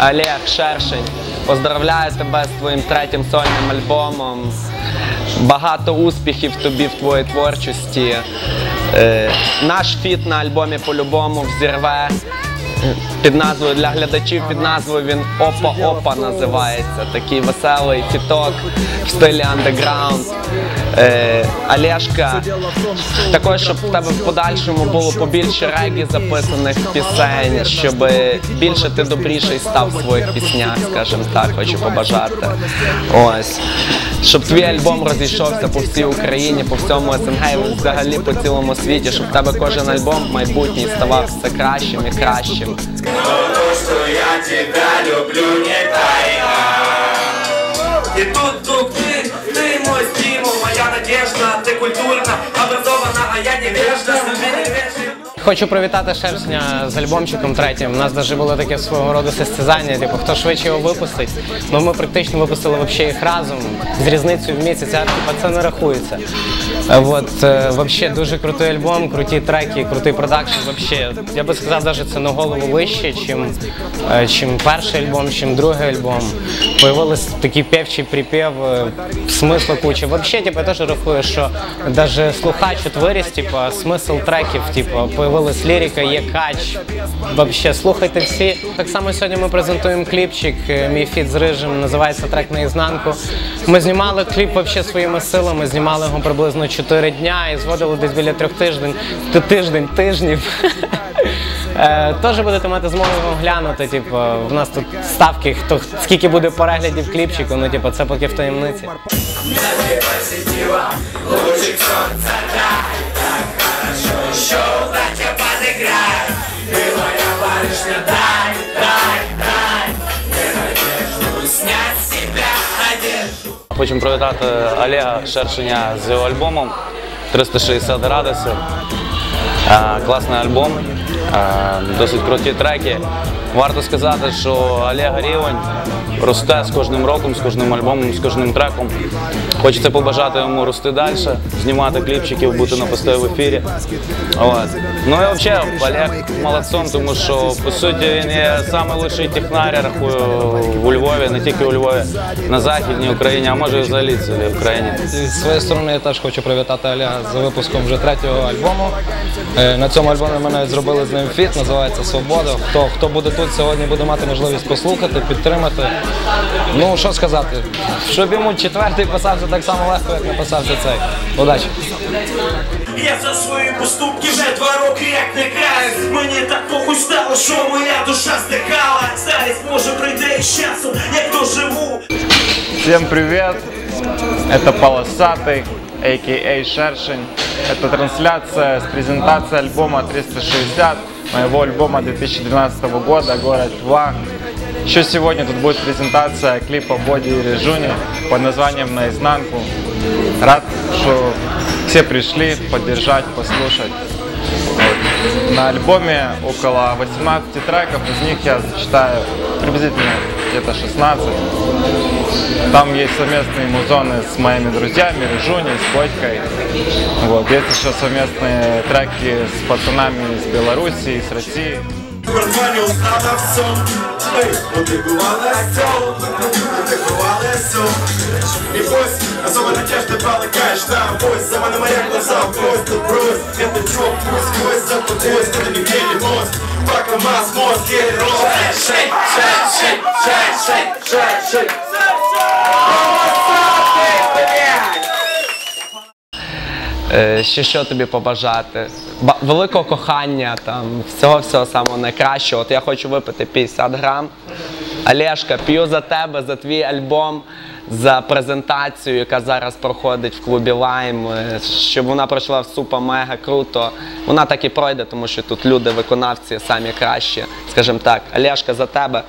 Олег Шершень. Поздравляю тебе з твоїм третім сольним альбомом. Багато успіхів тобі в твоїй творчості. Е, наш фіт на альбомі по-любому взірве. Під назвою для глядачів під назвою він Опа Опа називається. Такий веселий фіток в стилі андеграунд. Е, Олешка, також, щоб в тебе в подальшому було побільше регі записаних пісень, щоб більше ти добріший став в своїх піснях, скажімо так, хочу побажати. Ось. Щоб твій альбом розійшовся по всій Україні, по всьому СНГ і взагалі по цілому світі, щоб в тебе кожен альбом в майбутній ставав все кращим і кращим. Что я тебя люблю, не тайна И тут культурно образована, а я невежда Судьбе не вешай Хочу привітати Шершня з альбомчиком третім. У нас навіть було таке свого роду состязання, типу, хто швидше його випустить. Ну ми практично випустили вообще їх разом з різницею в місяць, а типу, це не рахується. Е, От, е, вообще дуже крутий альбом, круті треки, крутий продакшн. Вообще, я би сказав, навіть це на голову вище, чим, е, чим перший альбом, чим другий альбом. Появились такі певчі припів, е, смисла куча. Вообще, типу, я теж рахую, що навіть слухач от виріс, типу, смисл треків, типу, появилась лірика, є кач. Вообще, слухайте всі. Так само сьогодні ми презентуємо кліпчик, е, мій фіт з рижем, називається трек наізнанку. Ми знімали кліп вообще своїми силами, знімали його приблизно 4 дня і зводили десь біля трьох тиждень, тиждень, тижнів. Е, Теж будете мати змогу його глянути. Типу, в нас тут ставки, хто скільки буде переглядів кліпчику, ну типу, це поки в таємниці. Лучик солнца, дай так хорошо Еще братья подыграй Ты моя барышня, дай, дай, дай Мне надежду снять с себя одежду Хочемо привітати Олега Шершеня з його альбомом 360 градусів. Е, Класний альбом, е, досить круті треки. Варто сказати, що Олега рівень росте з кожним роком, з кожним альбомом, з кожним треком. Хочеться побажати йому рости далі, знімати кліпчиків, бути на постійно в ефірі. От. Ну і взагалі Олег молодцом, тому що по суті він є найкращий технар, рахую, у Львові, не тільки у Львові, на Західній Україні, а може і взагалі цілій Україні. Зі своєї сторони я теж хочу привітати Олега з випуском вже третього альбому. Е, На цьому альбомі ми навіть зробили з ним фіт, називається Свобода. Хто, хто буде тут сьогодні, буде мати можливість послухати, підтримати. Ну, що сказати, щоб йому четвертий писався так само легко, як написався цей. Удачі! Я за свої поступки вже два роки як не каюсь Мені так похуй стало, що моя душа здихала Старість може прийде із часом, як доживу Всем привет! Это Полосатый, а.к.а. Шершень. Это трансляция с презентацией альбома 360, Моего альбома 2012 года «Город Льва». Еще сегодня тут будет презентация клипа Боди и Режуни под названием «Наизнанку». Рад, что все пришли поддержать, послушать. На альбоме около 18 треков, из них я зачитаю приблизительно где-то 16. Там есть совместные музоны с моими друзьями, Рыжуни, с Котькой. Вот. Есть еще совместные треки с пацанами из Беларуси, из России. Небось, особенно те, что пролагаешь там Вось, Ще що тобі побажати? Ба- великого кохання, там, всього всього самого найкращого. От я хочу випити 50 грам. Олешка, п'ю за тебе, за твій альбом, за презентацію, яка зараз проходить в клубі Лайм, е, щоб вона пройшла супер мега круто. Вона так і пройде, тому що тут люди, виконавці самі кращі. Скажімо так, Олешка, за тебе.